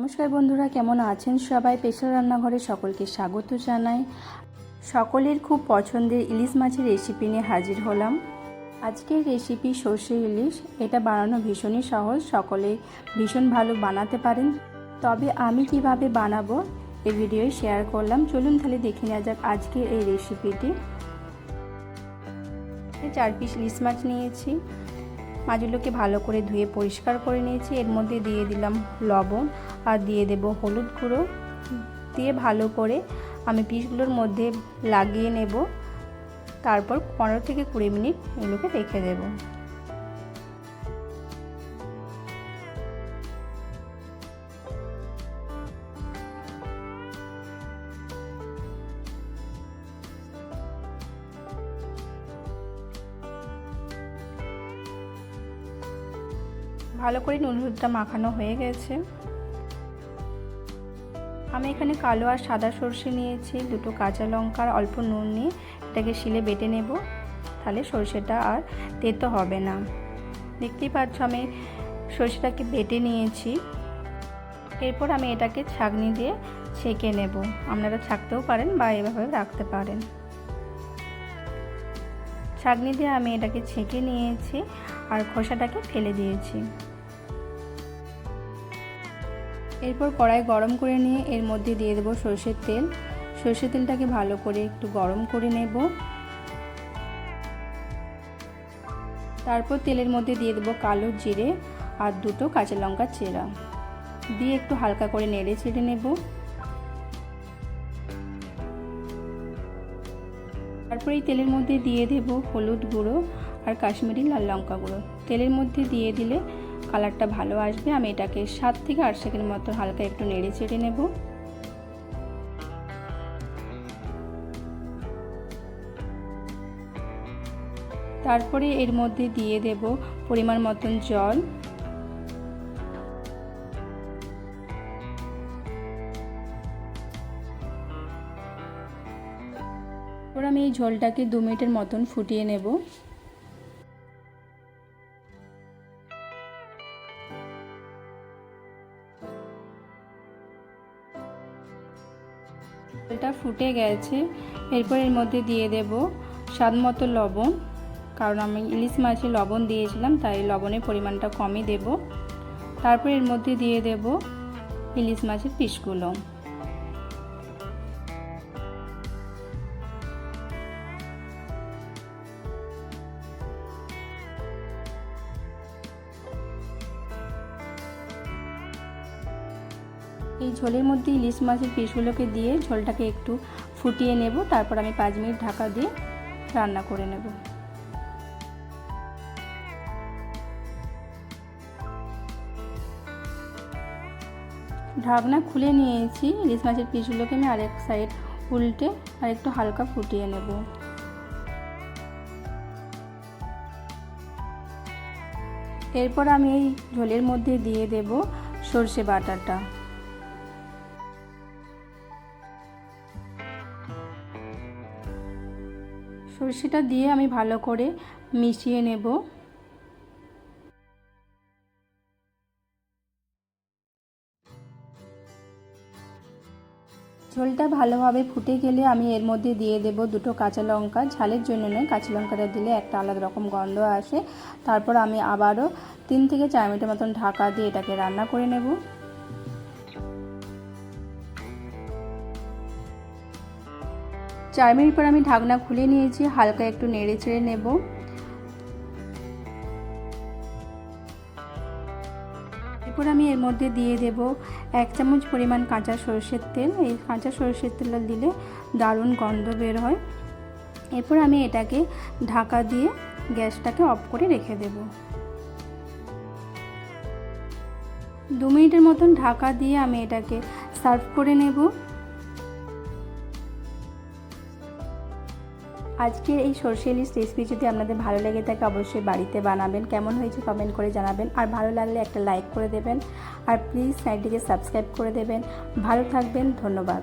নমস্কার বন্ধুরা, কেমন আছেন সবাই? পেশার রান্নাঘরে সকলকে স্বাগত জানাই। সকলের খুব পছন্দের ইলিশ মাছের রেসিপি নিয়ে হাজির হলাম। আজকের রেসিপি সর্ষে ইলিশ। এটা বানানো ভীষণই সহজ। সকলে ভীষণ ভালো বানাতে পারেন। তবে আমি কীভাবে বানাবো এই ভিডিওয় শেয়ার করলাম। চলুন তাহলে দেখে নেওয়া যাক আজকের এই রেসিপিটি চার পিস ইলিশ মাছ নিয়েছি। মাছগুলোকে ভালো করে ধুয়ে পরিষ্কার করে নিয়েছি। এর মধ্যে দিয়ে দিলাম লবণ আর দিয়ে দেব হলুদ গুঁড়ো। দিয়ে ভালো করে আমি পিসগুলোর মধ্যে লাগিয়ে নেব। তারপর পনেরো থেকে কুড়ি মিনিট এগুলোকে রেখে দেব। ভালো করে নুন হলুদটা মাখানো হয়ে গেছে। আমি এখানে কালো আর সাদা সর্ষে নিয়েছি, দুটো কাঁচা লঙ্কা আর অল্প নুন নিয়ে এটাকে শিলে বেটে নেব। তাহলে সর্ষেটা আর তেতো হবে না। দেখতেই পাচ্ছ আমি সর্ষেটাকে বেটে নিয়েছি। এরপর আমি এটাকে ছাগনি দিয়ে ছেঁকে নেব। আপনারা ছাকতেও পারেন বা এভাবে রাখতে পারেন। ছাগনি দিয়ে আমি এটাকে ছেঁকে নিয়েছি আর খোসাটাকে ফেলে দিয়েছি। এরপর কড়াই গরম করে নিয়ে এর মধ্যে দিয়ে দেবো সর্ষের তেল। সর্ষের তেলটাকে ভালো করে একটু গরম করে নেব। তারপর তেলের মধ্যে দিয়ে দেবো কালো জিরে আর দুটো কাঁচা লঙ্কা চেরা। দিয়ে একটু হালকা করে নেড়ে ছেড়ে নেব। তারপর এই তেলের মধ্যে দিয়ে দেব হলুদ গুঁড়ো আর কাশ্মীরি লাল লঙ্কা গুঁড়ো। তেলের মধ্যে দিয়ে দিলে কালারটা ভালো আসবে, আমি এটাকে সাত থেকে আট সেকেন্ড মতো হালকা একটু নেড়ে চেড়ে নেব। তারপরে এর মধ্যে দিয়ে দেব পরিমাণ মতন জল। এবার আমি এই ঝোলটাকে দু মিনিটের মতন ফুটিয়ে নেব। এটা ফুটে গেছে। এরপর এর মধ্যে দিয়ে দেব স্বাদ মতো লবণ। কারণ আমি ইলিশ মাছে লবণ দিয়েছিলাম, তাই লবণের পরিমাণটা কমই দেব। তারপর এর মধ্যে দিয়ে দেব ইলিশ মাছের পিসগুলো। এই ঝোলের মধ্যে ইলিশ মাছের পিসগুলোকে দিয়ে ঝোলটাকে একটু ফুটিয়ে নেব। তারপর আমি পাঁচ মিনিট ঢাকা দিয়ে রান্না করে নেব। ঢাকনা খুলে নিয়েছি। ইলিশ মাছের পিসগুলোকে আমি আরেক সাইড উল্টে আর একটু হালকা ফুটিয়ে নেব। এরপর আমি এই ঝোলের মধ্যে দিয়ে দেব সর্ষে বাটাটা। সর্ষেটা দিয়ে আমি ভালো করে মিশিয়ে নেব। ঝোলটা ভালোভাবে ফুটে গেলে আমি এর মধ্যে দিয়ে দেব দুটো কাঁচা লঙ্কা। ঝালের জন্য নয়, কাঁচা লঙ্কাটা দিলে একটা আলাদা রকম গন্ধ আসে। তারপর আমি আবারও তিন থেকে চার মিনিটের মতন ঢাকা দিয়ে এটাকে রান্না করে নেব। চার মিনিট পর আমি ঢাকনা খুলে নিয়েছি, হালকা একটু নেড়ে চেড়ে নেব। এরপর আমি এর মধ্যে দিয়ে দেব এক চামচ পরিমাণ কাঁচা সরষের তেল। এই কাঁচা সরষের তেল দিলে দারুণ গন্ধ বের হয়। এরপর আমি এটাকে ঢাকা দিয়ে গ্যাসটাকে অফ করে রেখে দেব। দু মিনিটের মতন ঢাকা দিয়ে আমি এটাকে সার্ভ করে নেব। আজকের এই সর্ষে ইলিশ রেসিপি যদি আপনাদের ভালো লেগে থাকে, অবশ্যই বাড়িতে বানাবেন। কেমন হয়েছে কমেন্ট করে জানাবেন। আর ভালো লাগলে একটা লাইক করে দেবেন। আর প্লিজ চ্যানেলটিকে সাবস্ক্রাইব করে দেবেন। ভালো থাকবেন, ধন্যবাদ।